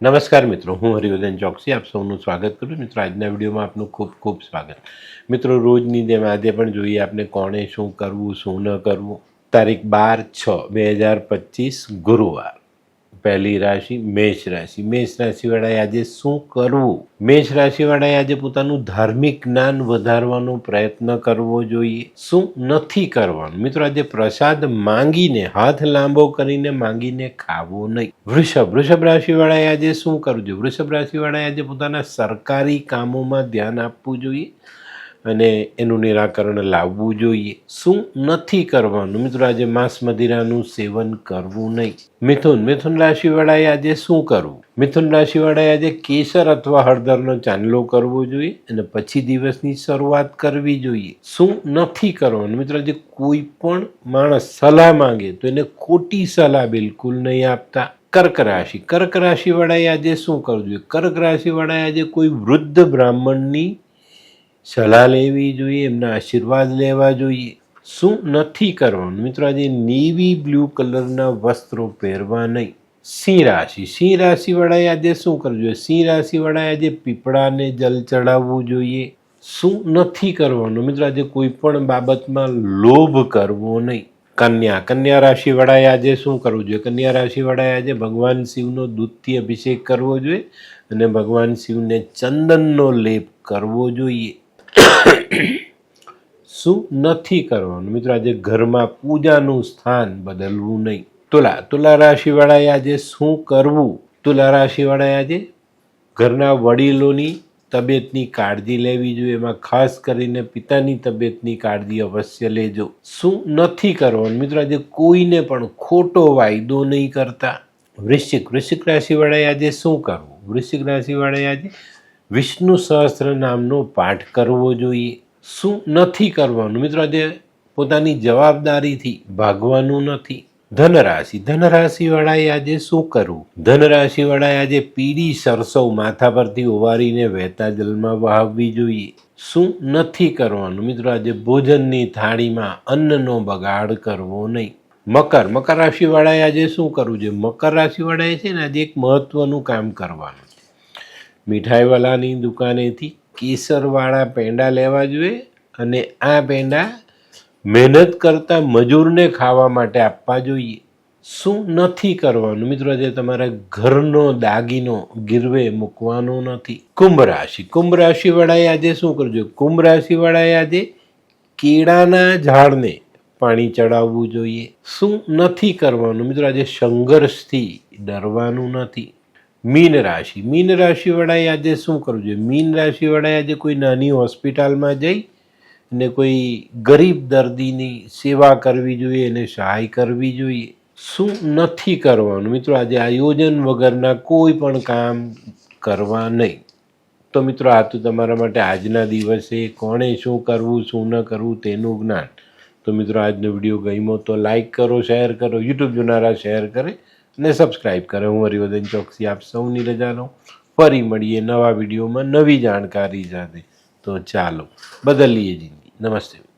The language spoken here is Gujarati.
નમસ્કાર મિત્રો, હું હરિવર્ધન ચોકસી, આપ સૌનું સ્વાગત કરું. મિત્રો, આજના વિડીયોમાં આપનું ખૂબ ખૂબ સ્વાગત. મિત્રો, રોજની જેમ આજે પણ જોઈએ આપણે કોણે શું કરવું, શું ન કરવું. તારીખ બાર છ, બે હજાર પચીસ ગુરુવાર. પહેલી રાશિ મેષ રાશિ. મેષ રાશિવાળાએ આજે શું કરવું? મેષ રાશિવાળાએ આજે પોતાનું ધાર્મિક જ્ઞાન વધારવાનો પ્રયત્ન કરવો જોઈએ. શું નથી કરવાનું? મિત્રો, આજે પ્રસાદ માંગીને, હાથ લાંબો કરીને માંગીને ખાવો નહીં. વૃષભ વૃષભ રાશિવાળાએ આજે શું કરવું જોઈએ? વૃષભ રાશિવાળાએ આજે પોતાના સરકારી કામોમાં ધ્યાન આપવું જોઈએ. અને એનું નિરાકરણ લાવવું જોઈએ. શું નથી કરવાનું? મિત્રો, આજે માંસ મદિરાનું સેવન કરવું નહીં. મિથુન મિથુન રાશિવાળાએ આજે શું કરવું? મિથુન રાશિવાળાએ આજે કેસર અથવા હળદરનો ચાંદલો કરવો જોઈએ અને પછી દિવસની શરૂઆત કરવી જોઈએ. શું નથી કરવાનું? મિત્રો, આજે કોઈ પણ માણસ સલાહ માંગે તો એને ખોટી સલાહ બિલકુલ નહીં આપતા. કર્ક રાશિ. કર્ક રાશિવાળાએ આજે શું કરવું જોઈએ? કર્ક રાશિવાળાએ આજે કોઈ વૃદ્ધ બ્રાહ્મણની સલાહ લેવી જોઈએ, એમના આશીર્વાદ લેવા જોઈએ. શું નથી કરવાનું? મિત્રો, આજે નેવી બ્લુ કલરના વસ્ત્રો પહેરવા નહીં. સિંહ રાશિ. સિંહ રાશિવાળાએ આજે શું કરવું જોઈએ? સિંહ રાશિવાળાએ આજે પીપળાને જલ ચડાવવું જોઈએ. શું નથી કરવાનું? મિત્રો, આજે કોઈ પણ બાબતમાં લોભ કરવો નહીં. કન્યા. કન્યા રાશિવાળાએ આજે શું કરવું જોઈએ? કન્યા રાશિવાળાએ આજે ભગવાન શિવનો દૂધથી અભિષેક કરવો જોઈએ અને ભગવાન શિવને ચંદનનો લેપ કરવો જોઈએ. શું નથી કરવાનું? મિત્રો, આજે ઘરમાં પૂજાનું સ્થાન બદલવું નહીં. તુલા તુલા રાશિવાળાએ આજે શું કરવું? તુલા રાશિવાળાએ આજે ઘરના વડીલોની તબિયતની કાળજી લેવી જોઈએ. એમાં ખાસ કરીને પિતાની તબિયતની કાળજી અવશ્ય લેજો. શું નથી કરવાનું? મિત્રો, આજે કોઈને પણ ખોટો વાયદો નહીં કરતા. વૃશ્ચિક વૃશ્ચિક રાશિવાળાએ આજે શું કરવું? વૃશ્ચિક રાશિવાળાએ આજે વિષ્ણુ સહસ્ત્ર નામનો પાઠ કરવો જોઈએ. શું નથી કરવાનું? મિત્રો, આજે પોતાની જવાબદારીથી ભાગવાનું નથી. ધનરાશિ. ધનરાશિવાળાએ આજે શું કરવું? ધનરાશિવાળાએ આજે પીળી સરસવ માથા પરથી ઓવારીને વહેતા જલમાં વહાવવી જોઈએ. શું નથી કરવાનું? મિત્રો, આજે ભોજનની થાળીમાં અન્નનો બગાડ કરવો નહીં. મકર. મકર રાશિવાળાએ આજે શું કરવું જોઈએ? મકર રાશિવાળાએ છે ને, આજે એક મહત્વનું કામ કરવાનું. મીઠાઈવાલાની દુકાનેથી કેસરવાળા પેંડા લેવા જોઈએ અને આ પેંડા મહેનત કરતા મજૂરને ખાવા માટે આપવા જોઈએ. શું નથી કરવાનું? મિત્રો, આજે તમારા ઘરનો દાગીનો ગીરવે મૂકવાનો નથી. કુંભ રાશિ. કુંભ રાશિવાળાએ આજે શું કરજો? કુંભ રાશિવાળાએ આજે કેળાના ઝાડને પાણી ચડાવવું જોઈએ. શું નથી કરવાનું? મિત્રો, આજે સંઘર્ષથી ડરવાનું નથી. મીન રાશિ. મીન રાશિવાળાએ આજે શું કરવું જોઈએ? મીન રાશિવાળાએ આજે કોઈ નાની હોસ્પિટલમાં જઈ અને કોઈ ગરીબ દર્દીની સેવા કરવી જોઈએ, એને સહાય કરવી જોઈએ? શું નથી કરવાનું? મિત્રો, આજે આયોજન વગરના કોઈ પણ કામ કરવા નહીં. તો મિત્રો, આ તો તમારા માટે આજના દિવસે કોણે શું કરવું, શું ન કરવું તેનું જ્ઞાન. તો મિત્રો, આજનો વીડિયો ગમ્યો તો લાઈક કરો, શેર કરો, યુટ્યુબ જોનારા શેર કરે. અને સબસ્ક્રાઈબ કરે. હું હરિવર્ધન ચોકસી, આપ સૌની રજા લઉં ફરી મળીએ નવા વિડીયોમાં નવી જાણકારી સાથે. તો ચાલો, બદલીએ જિંદગી. નમસ્તે.